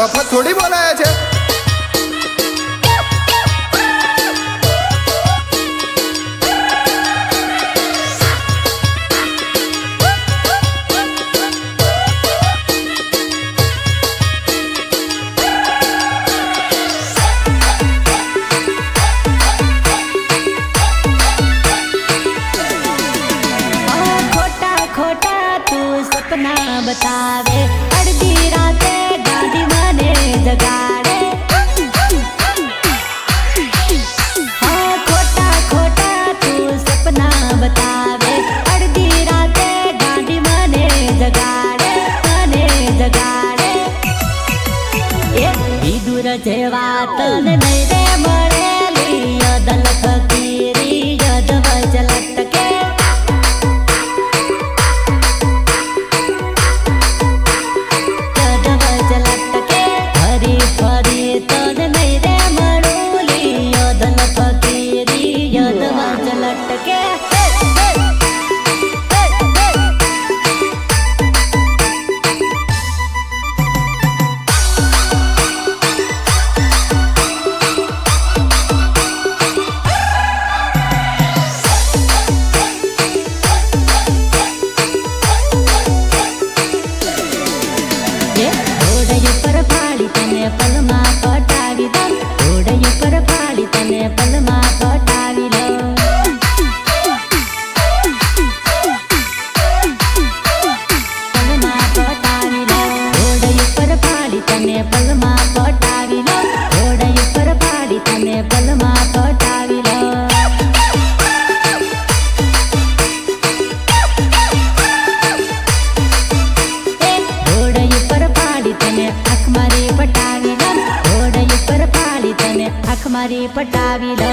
वफा थोड़ी પાડી તને પાડી તને પલમાં પટાવી લો. ઘોડે ઉપર પાડી તને આંખ મારી પટાવી લો. પટાવી લો.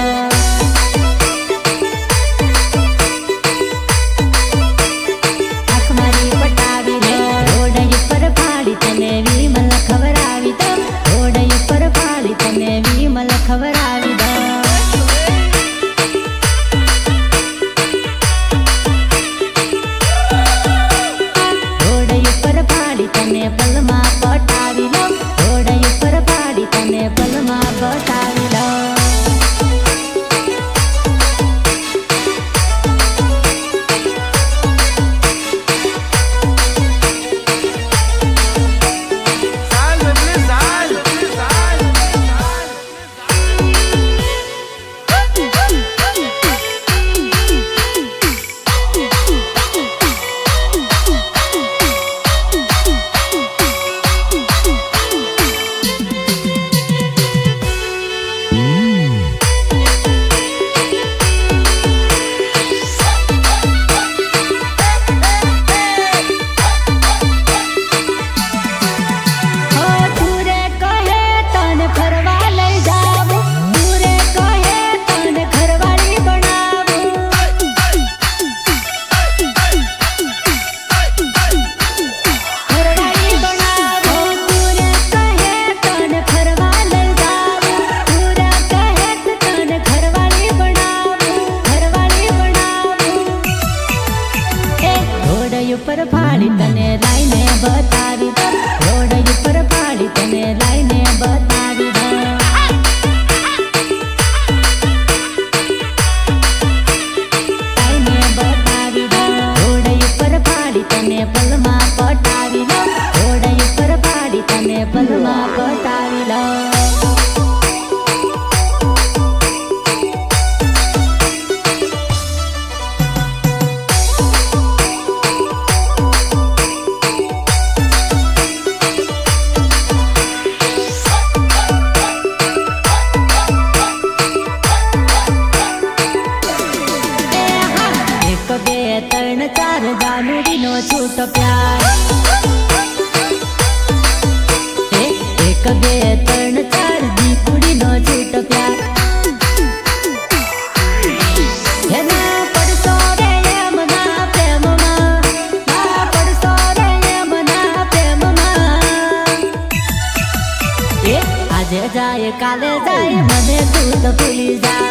સાડી તને પલમાં તને પલમાં પટાવી ઘોડા ઉપર પાડી તને પલમાં પટાવી કાલે જાય મને દૂધ ભૂલી જાય.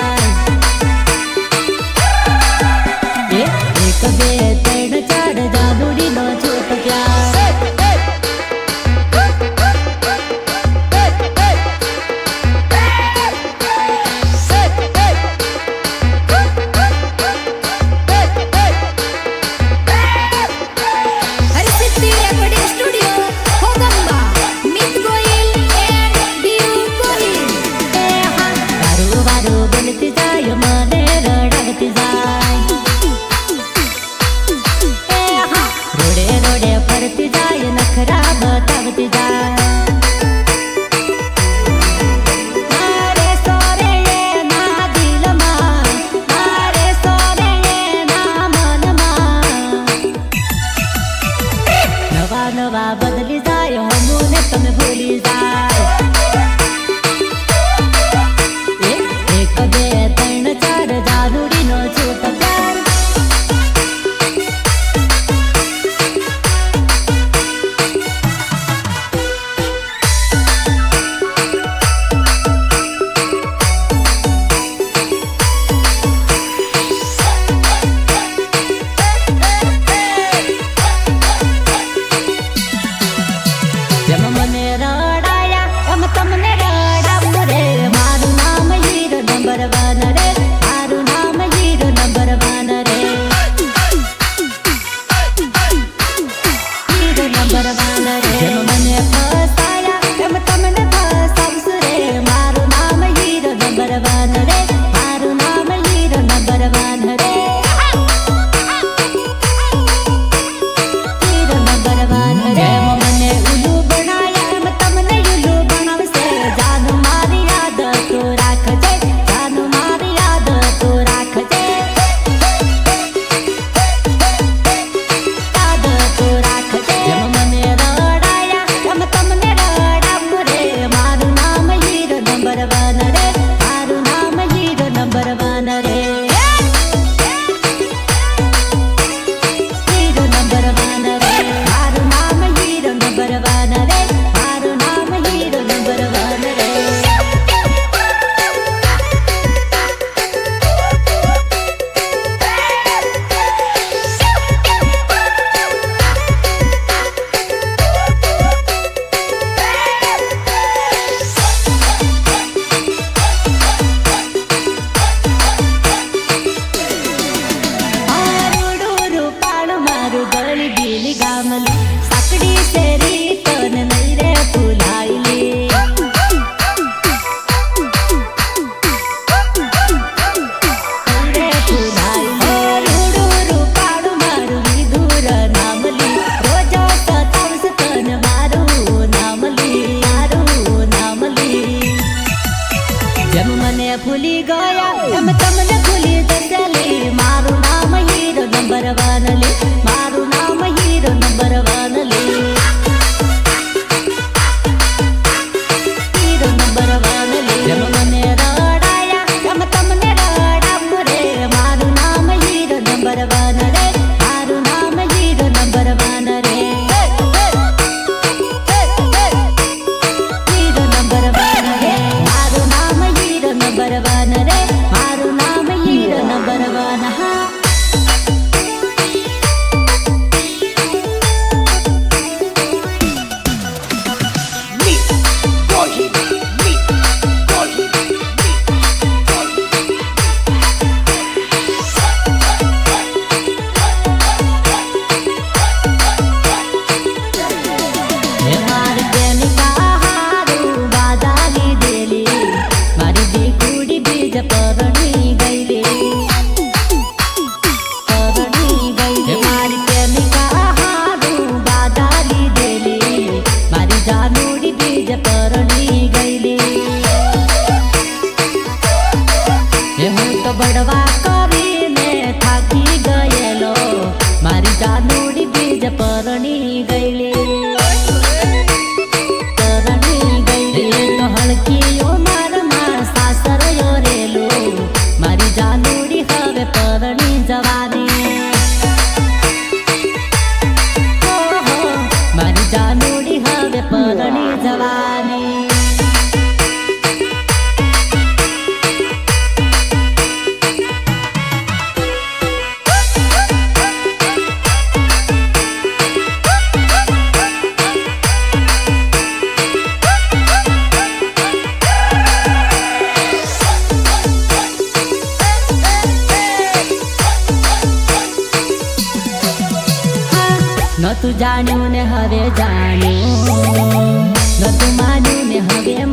નતું જાણ્યું ને હવે જાણ્યું. નતું માન્યું ને હવે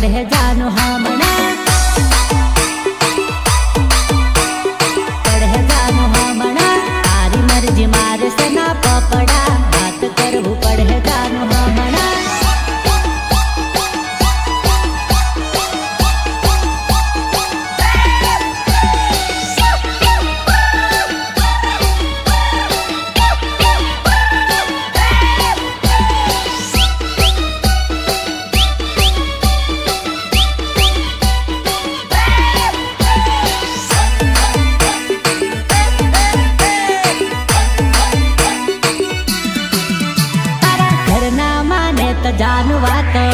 પડે જાનું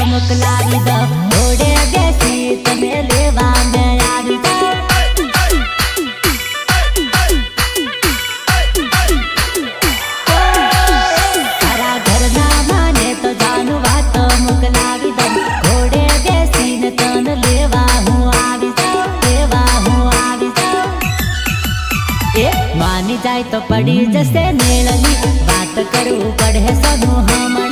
મોકલાવી દો ઘોડે બેસી તને લેવા મેં આવી જાઉં તારા ઘરના માને તો જાનું વાત મોકલાવી દઉં ઘોડે બેસીને તને લેવા હું આવી જાઉં લેવા હું આવી જાઉં એ માની જાય તો પડી જશે મેળની વાત કરવું પડે સનું હમણાં